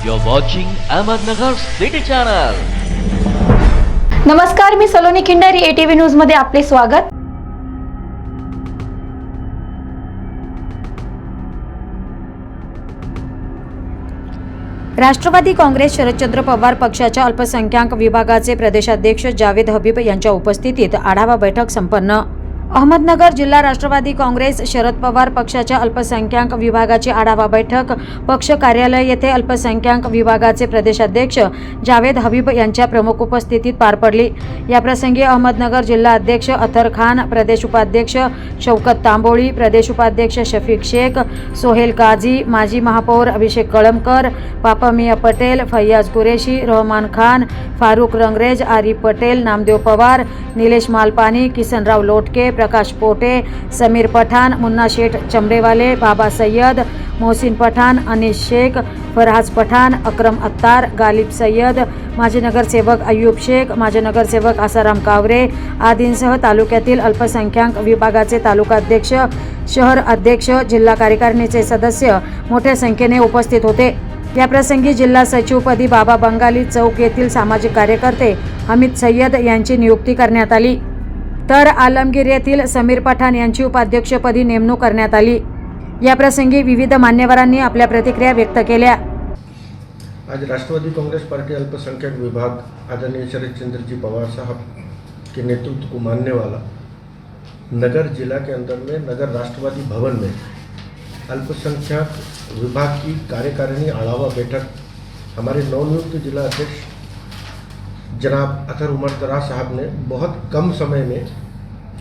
You're watching Ahmednagar City Channel. नमस्कार मी Saloni Khindari ATV न्यूजमध्ये आपले स्वागत राष्ट्रवादी काँग्रेस शरदचंद्र पवार पक्षाच्या अल्पसंख्याक विभागाचे प्रदेशाध्यक्ष जावेद हबीब यांच्या उपस्थितीत आढावा बैठक संपन्न अहमदनगर जिल्हा राष्ट्रवादी काँग्रेस शरद पवार पक्षाच्या अल्पसंख्याक विभागाची आढावा बैठक. पक्ष कार्यालय येथे अल्पसंख्याक विभागाचे प्रदेशाध्यक्ष जावेद हबीब यांच्या प्रमुख उपस्थितीत पार पडली. याप्रसंगी अहमदनगर जिल्हा अध्यक्ष अथर खान प्रदेश उपाध्यक्ष शौकत तांबोळी प्रदेश उपाध्यक्ष शफीक शेख सोहेल काझी माजी महापौर अभिषेक कळमकर पापामिया पटेल फैयाज कुरेशी रहमान खान फारुख रंगरेज आरिफ पटेल नामदेव पवार निलेश मालपानी किसनराव लोटके प्रकाश पोटे समीर पठाण मुन्ना शेठ चमरेवाले बाबा सय्यद मोहसिन पठाण अनिश शेख फरहाज पठाण अक्रम अत्तार गालिब सय्यद माजी नगरसेवक अय्यूब शेख माजी नगरसेवक आसाराम कावरे आदींसह तालुक्यातील अल्पसंख्याक विभागाचे तालुकाध्यक्ष शहर अध्यक्ष जिल्हा कार्यकारिणीचे सदस्य मोठ्या संख्येने उपस्थित होते. याप्रसंगी जिल्हा सचिवपदी बाबा बंगाली चौक येथील सामाजिक कार्यकर्ते हमीद सय्यद यांची नियुक्ती करण्यात आली. तर आलमगीर येथील समीर पठाण यांची उपाध्यक्षपदी नेमणूक करण्यात आली. याप्रसंगी विविध मान्यवरांनी आपल्या प्रतिक्रिया व्यक्त केल्या. आज राष्ट्रवादी काँग्रेस पार्टी अल्पसंख्यक विभाग आदरणीय शरदचंद्रजी पवार साहब के नेतृत्व को मानने वाला नगर जिला के अंदर में नगर राष्ट्रवादी भवन में अल्पसंख्यक विभाग की कार्यकारिणी आढ़ावा बैठक हमारे नवनियुक्त जिला अध्यक्ष जनाब अतर उमर तरा साहब ने बहुत कम समय में,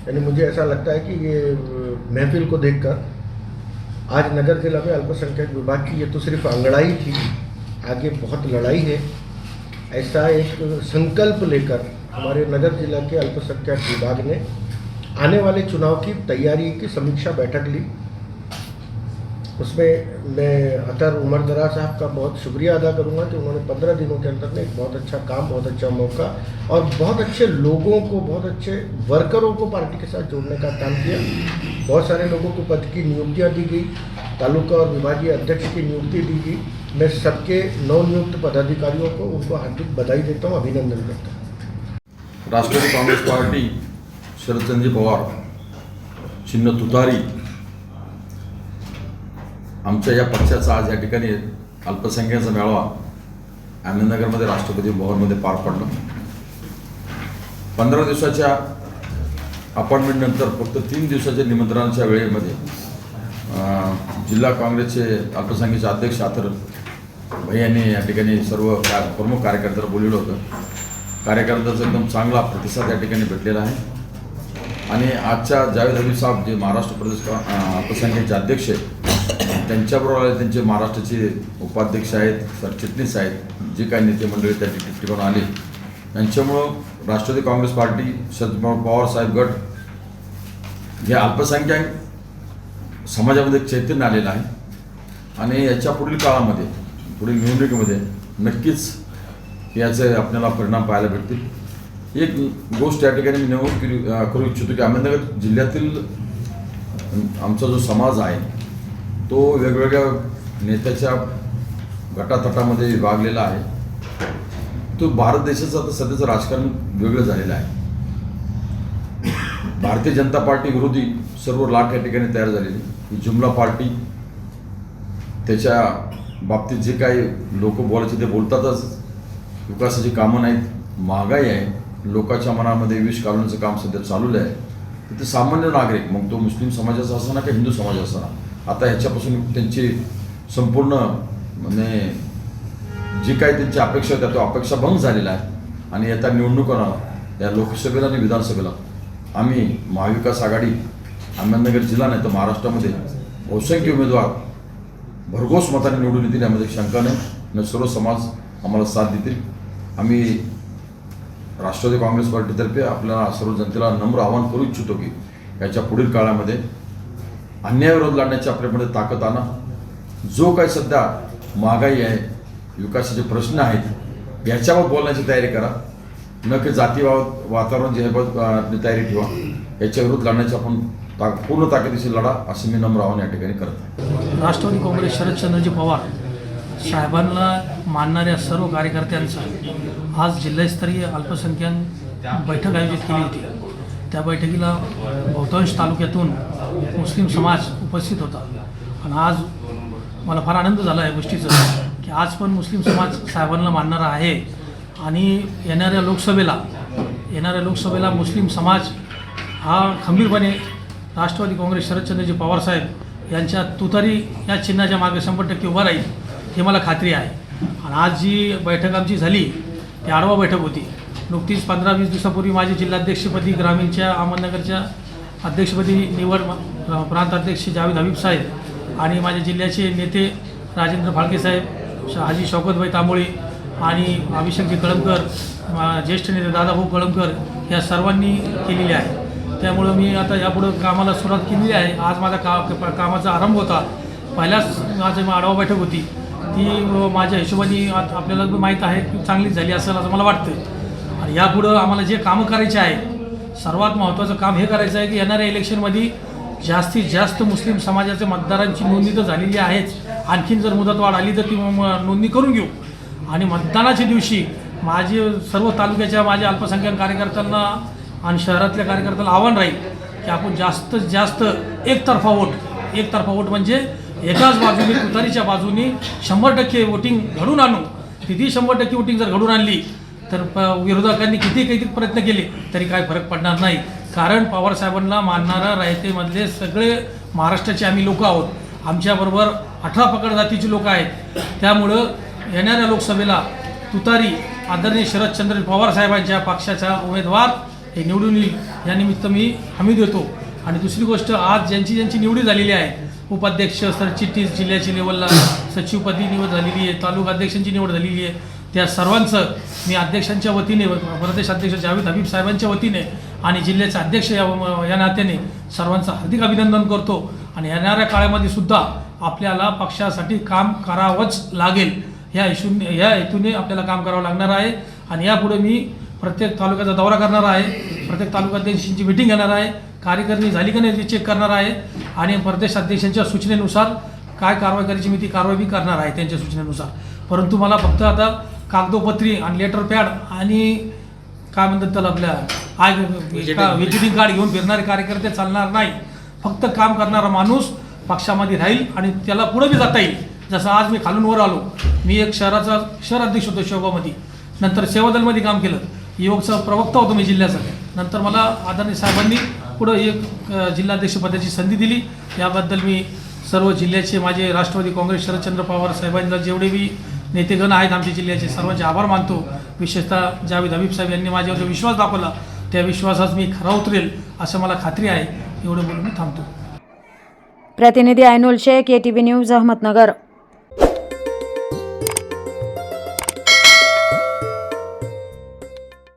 यानी मुझे ऐसा लगता है कि ये महफिल को देखकर आज नगर जिला में अल्पसंख्यक विभाग की ये तो सिर्फ़ अंगड़ाई थी, आगे बहुत लड़ाई है, ऐसा एक संकल्प लेकर हमारे नगर जिला के अल्पसंख्यक विभाग ने आने वाले चुनाव की तैयारी की समीक्षा बैठक ली। उसमें मैं अतर उमर दरा साहब का बहुत शुक्रिया अदा करूँगा कि उन्होंने पंद्रह दिनों के अंदर में एक बहुत अच्छा काम, बहुत अच्छा मौका और बहुत अच्छे लोगों को, बहुत अच्छे वर्करों को पार्टी के साथ जोड़ने का काम किया। बहुत सारे लोगों को पद की नियुक्तियाँ दी गई, तालुका और विभागीय अध्यक्ष की नियुक्ति दी गई। मैं सबके नवनियुक्त पदाधिकारियों को उनको हार्दिक बधाई देता हूँ, अभिनंदन करता हूँ। राष्ट्रवादी कांग्रेस पार्टी शरदचंद्रजी पवार, चिन्ह तुतारी आमच्या या पक्षाचा आज या ठिकाणी अल्पसंख्याचा मेळावा अहमदनगरमध्ये राष्ट्रपती भवनमध्ये पार पडला. पंधरा दिवसाच्या अपॉइंटमेंटनंतर फक्त तीन दिवसाच्या निमंत्रणाच्या वेळेमध्ये जिल्हा काँग्रेसचे अल्पसंख्येचे अध्यक्ष आतर यांनी या ठिकाणी सर्व का प्रमुख कार्यकर्त्याला बोललेलं होतं. कार्यकर्त्याचा एकदम चांगला प्रतिसाद या ठिकाणी भेटलेला आहे. आणि आजच्या जावेद हबीब साहेब जे महाराष्ट्र प्रदेश अल्पसंख्येचे अध्यक्ष आहेत त्यांच्याबरोबर त्यांचे महाराष्ट्राचे उपाध्यक्ष आहेत सरचिटणीस आहेत जे काही नेते मंडळी त्या ठिक- ठिकाणी आले. त्यांच्यामुळं राष्ट्रवादी काँग्रेस पार्टी शरद पवार साहेब गट हे अल्पसंख्याक समाजामध्ये एक चैतन्य आलेलं आहे. आणि याच्या पुढील काळामध्ये पुढील निवडणुकीमध्ये नक्कीच याचे आपल्याला परिणाम पाहायला भेटतील. एक गोष्ट या ठिकाणी मी नमूद केली करू इच्छितो की अहमदनगर जिल्ह्यातील आमचा जो समाज आहे तो वेगवेगळ्या नेत्याच्या गटातटामध्ये विभागलेला आहे. तो भारत देशाचं आता सध्याचं राजकारण वेगळं झालेलं आहे. भारतीय जनता पार्टी विरोधी सर्व लाट या ठिकाणी तयार झालेली. ही जुमला पार्टी त्याच्या बाबतीत जे काही लोक बोलायचे ते बोलतातच. विकासाची कामं नाहीत महागाई आहे. लोकांच्या मनामध्ये विष घालण्याचं काम सध्या चालू आहे. तर ते सामान्य नागरिक मग तो मुस्लिम समाजाचा असताना का हिंदू समाज असताना आता ह्याच्यापासून त्यांची संपूर्ण म्हणजे जी काही त्यांची अपेक्षा होत्या तो अपेक्षा भंग झालेला आहे. आणि येत्या निवडणुकांना या लोकसभेला आणि विधानसभेला. आम्ही महाविकास आघाडी अहमदनगर जिल्हा नाही तर महाराष्ट्रामध्ये बहुसंख्य उमेदवार भरघोस मताने निवडून येतील यामध्ये शंका नाही. न सर्व समाज आम्हाला साथ देतील. आम्ही राष्ट्रवादी काँग्रेस पार्टीतर्फे आपल्याला सर्व जनतेला नम्र आवाहन करू इच्छितो की याच्या पुढील काळामध्ये अन्यायविरोध लढण्याची आपल्यामध्ये ताकद आणा जो काही सध्या महागाई आहे विकासाचे प्रश्न आहेत याच्यावर बोलण्याची तयारी करा. न की जातीवाद वातावरण जे आहे आपली तयारी ठेवा. याच्या विरोध लढण्याची आपण ता पूर्ण ताकदीशी लढा असे मी नम्र आव्हान या ठिकाणी करत राष्ट्रवादी काँग्रेस शरदचंद्रजी पवार साहेबांना मानणाऱ्या सर्व कार्यकर्त्यांचा आज जिल्हास्तरीय अल्पसंख्याक बैठक आयोजित केली होती. त्या बैठकीला बहुतांश तालुक्यातून मुस्लिम समाज उपस्थित होता. आणि आज मला फार आनंद झाला या गोष्टीचा की आज पण मुस्लिम समाज साहेबांना मानणारा आहे. आणि येणाऱ्या लोकसभेला येणाऱ्या लोकसभेला मुस्लिम समाज हा खंबीरपणे राष्ट्रवादी काँग्रेस शरदचंद्रजी पवारसाहेब यांच्या तुतारी या चिन्हाच्या मागे शंभर टक्के उभा राहील हे मला खात्री आहे. आणि आज जी बैठक आमची झाली ती आडवा बैठक होती. नुकतीच पंधरा वीस दिवसापूर्वी माझी जिल्हाध्यक्षपदी ग्रामीणच्या अहमदनगरच्या अध्यक्षपदी निवड प्रांताध्यक्ष जावेद हबीब साहेब आणि माझ्या जिल्ह्याचे नेते राजेंद्र फाळके साहेब श- हाजी शौकतभाई तांबोळे आणि अभिषेकजी कळमकर ज्येष्ठ नेते दादाभाऊ कळमकर या सर्वांनी केलेली आहे. त्यामुळं मी आता यापुढं कामाला सुरुवात केलेली आहे. आज माझा का कामाचा आरंभ होता. पहिल्याच माझं आढावा बैठक होती. ती माझ्या हिशोबाने आपल्याला माहीत आहे की चांगलीच झाली असेल असं मला वाटतं आणि यापुढं आम्हाला जे कामं करायचे आहे सर्वात महत्त्वाचं काम हे करायचं आहे की येणाऱ्या इलेक्शनमध्ये जास्तीत जास्त मुस्लिम समाजाच्या मतदारांची नोंदणी तर झालेली आहेच. आणखीन जर मुदतवाढ आली तर ती नोंदणी करून घेऊ. आणि मतदानाच्या दिवशी माझे सर्व तालुक्याच्या माझ्या अल्पसंख्याक कार्यकर्त्यांना आणि शहरातल्या कार्यकर्त्यांना आव्हान राहील की आपण जास्तीत जास्त एकतर्फा वोट एकतर्फा वोट म्हणजे एकाच बाजूने तुतारीच्या बाजूने शंभर टक्के वोटिंग घडून आणू. किती शंभर टक्के वोटिंग जर घडून आणली तर प विरोधकांनी किती काहीतरी प्रयत्न केले तरी काय फरक पडणार नाही. कारण पवारसाहेबांना मानणारा रायतेमधले सगळे महाराष्ट्राचे आम्ही लोक आहोत. आमच्याबरोबर अठरा पकड जातीची लोक आहेत. त्यामुळं येणाऱ्या लोकसभेला तुतारी आदरणीय शरदचंद्र पवार साहेबांच्या पक्षाचा उमेदवार हे निवडून येईल यानिमित्त मी हमी देतो. आणि दुसरी गोष्ट आज ज्यांची ज्यांची निवडी झालेली आहे उपाध्यक्ष सरचिटणीस जिल्ह्याची लेवलला सचिवपदी निवड झालेली आहे तालुका अध्यक्षांची निवड झालेली आहे त्या सर्वांचं मी अध्यक्षांच्या वतीने प्रदेश अध्यक्ष जावेद हबीब साहेबांच्या वतीने आणि जिल्ह्याचे अध्यक्ष या या नात्याने सर्वांचं हार्दिक अभिनंदन करतो. आणि येणाऱ्या काळामध्ये सुद्धा आपल्याला पक्षासाठी काम करावंच लागेल. ह्या इशून ह्या हेतूने आपल्याला काम करावं लागणार आहे. आणि यापुढे मी प्रत्येक तालुक्याचा दौरा करणार आहे. प्रत्येक तालुकाध्यक्षांची मिटिंग घेणार आहे. कार्यकारिणी झाली का नाही ते चेक करणार आहे. आणि प्रदेश अध्यक्षांच्या सूचनेनुसार काय कारवाई करायची मी ती कारवाई बी करणार आहे त्यांच्या सूचनेनुसार. परंतु मला फक्त आता कागदोपत्री आणि लेटर पॅड आणि काय म्हणतात त्याला आपल्या आय व्हिजिटिंग कार्ड घेऊन फिरणारे कार्यकर्ते चालणार नाही. फक्त काम करणारा माणूस पक्षामध्ये राहील आणि त्याला पुढे बी जाता येईल. जसं आज मी खालून वर आलो. मी एक शहराचा शहर अध्यक्ष होतो शेवगावमध्ये. नंतर सेवादलमध्ये काम केलं. युवकचा प्रवक्ता होतो मी जिल्ह्याचा. नंतर मला आदरणीय साहेबांनी पुढं एक अ, जिल्हाध्यक्षपदाची संधी दिली. याबद्दल मी सर्व जिल्ह्याचे माझे राष्ट्रवादी काँग्रेस शरदचंद्र पवार साहेबांना जेवढे बी नेतेगण आहेत आमच्या जिल्ह्याचे. सर्वांचे आभार मानतो. विशेषतः जावेद हबीब साहेब यांनी माझ्यावर जो विश्वास दाखवला त्या विश्वासात मी खरा उतरेल असं मला खात्री आहे. एवढं बोलून मी थांबतो. प्रतिनिधी Ainul Shaikh A T V news Ahmednagar.